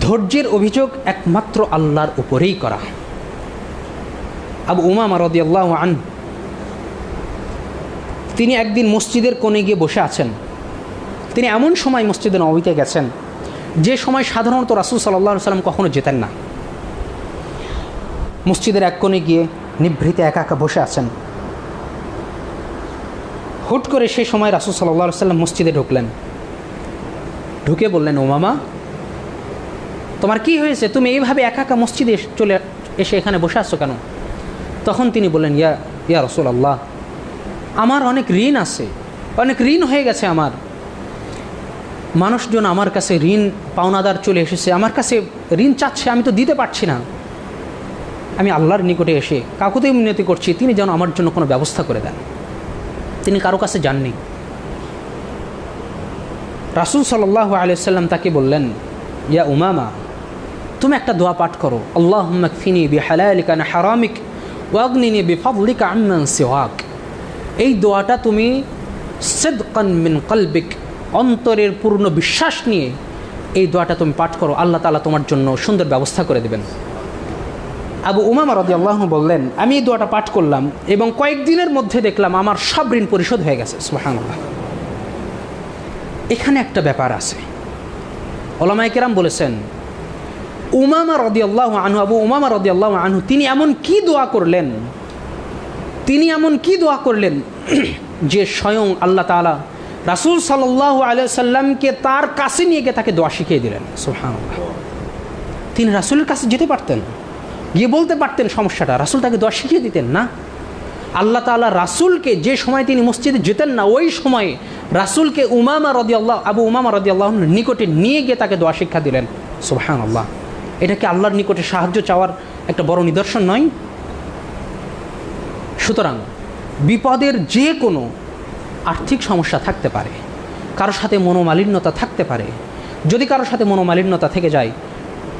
ধৈর্যের অভিযোগ একমাত্র আল্লাহর উপরেই করা। আবু উমামা আল্লাহ আন তিনি একদিন মসজিদের কোণে গিয়ে বসে আছেন। তিনি এমন সময় মসজিদে নবীতে গেছেন, যে সময় সাধারণত রাসুল সাল্লাহ সাল্লাম কখনো যেতেন না। মসজিদের এক কোণে গিয়ে নিভৃতে একা একা বসে আছেন। হুট করে সেই সময় রাসুল সাল্লাহ সাল্লাম মসজিদে ঢুকলেন। ঢুকে বললেন ও মামা তোমার কি হয়েছে? তুমি এইভাবে একা একা মসজিদে চলে এসে এখানে বসে আসছো কেন? তখন তিনি বললেন, ইয়া ইয়া রসুল আল্লাহ আমার অনেক ঋণ আছে, অনেক ঋণ হয়ে গেছে আমার। মানুষজন আমার কাছে ঋণ, পাওনাদার চলে এসেছে, আমার কাছে ঋণ চাচ্ছে, আমি তো দিতে পারছি না। আমি আল্লাহর নিকটে এসে কাকুতেই মিনতি করছি, তিনি যেন আমার জন্য কোনো ব্যবস্থা করে দেন। তিনি কারও কাছে যাননি। রাসুল সাল্লাহ আলিয়াল্লাম তাকে বললেন, ইয়া উমামা তুমি একটা দোয়া পাঠ করো। আল্লাহ ফিনি বি এই দোয়াটা তুমি মিন কলবিক, অন্তরের পূর্ণ বিশ্বাস নিয়ে এই দোয়াটা তুমি পাঠ করো। আল্লাহ তাআলা তোমার জন্য সুন্দর ব্যবস্থা করে দেবেন। আবু উমামা রদি আল্লাহ বললেন, আমি এই দোয়াটা পাঠ করলাম এবং কয়েকদিনের মধ্যে দেখলাম আমার সব ঋণ পরিশোধ হয়ে গেছে। সুবহানাল্লাহ। এখানে একটা ব্যাপার আছে। ওলামাই কেরাম বলেছেন উমামা রদি আল্লাহ আনহু, আবু উমামা রদি আল্লাহ আনহু, তিনি এমন কি দোয়া করলেন? তিনি এমন কি দোয়া করলেন? যে স্বয়ং আল্লাহ তাআলা রাসূল সাল্লাহ আলিয়া সাল্লামকে তার কাছে নিয়ে গিয়ে তাকে দোয়া শিখিয়ে দিলেন। সুবহানাল্লাহ। তিনি রাসূলের কাছে যেতে পারতেন, গিয়ে বলতে পারতেন সমস্যাটা, রাসূল তাকে দোয়া শিখিয়ে দিতেন না। আল্লাহ তাআলা রাসূলকে যে সময় তিনি মসজিদে যেতেন না, ওই সময়ে রাসূলকে উমামা রদি আল্লাহ আবু উমামা রদি আল্লাহ নিকটে নিয়ে গিয়ে তাকে দোয়া শিক্ষা দিলেন। সুবহান আল্লাহ এটা কি আল্লাহর নিকটে সাহায্য চাওয়ার একটা বড় নিদর্শন নয়? সুতরাং বিপদের যে কোনো আর্থিক সমস্যা থাকতে পারে, কারোর সাথে মনোমালিন্যতা থাকতে পারে। যদি কারোর সাথে মনোমালিন্যতা থেকে যায়,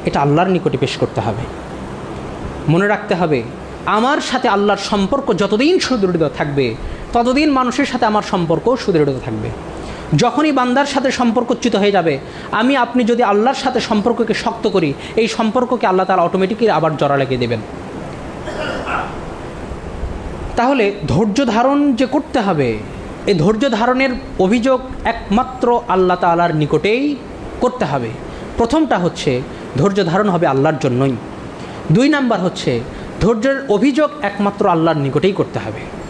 এটা আল্লাহর নিকটে পেশ করতে হবে। মনে রাখতে হবে, আমার সাথে আল্লাহর সম্পর্ক যতদিন সুদৃঢ় থাকবে, ততদিন মানুষের সাথে আমার সম্পর্কও সুদৃঢ় থাকবে। যখনই বান্দার সাথে সম্পর্কচ্যুত হয়ে যাবে, আমি, আপনি যদি আল্লাহর সাথে সম্পর্ককে শক্ত করি, এই সম্পর্ককে আল্লাহ তারা অটোমেটিকলি আবার জড়া লাগিয়ে দেবেন। তাহলে ধৈর্য ধারণ যে করতে হবে, এই ধৈর্য ধারণের অভিযোগ একমাত্র আল্লাহ তালার নিকটেই করতে হবে। প্রথমটা হচ্ছে, ধৈর্য ধারণ হবে আল্লাহর জন্যই। দুই নাম্বার হচ্ছে, ধৈর্যের অভিযোগ একমাত্র আল্লাহর নিকটেই করতে হবে।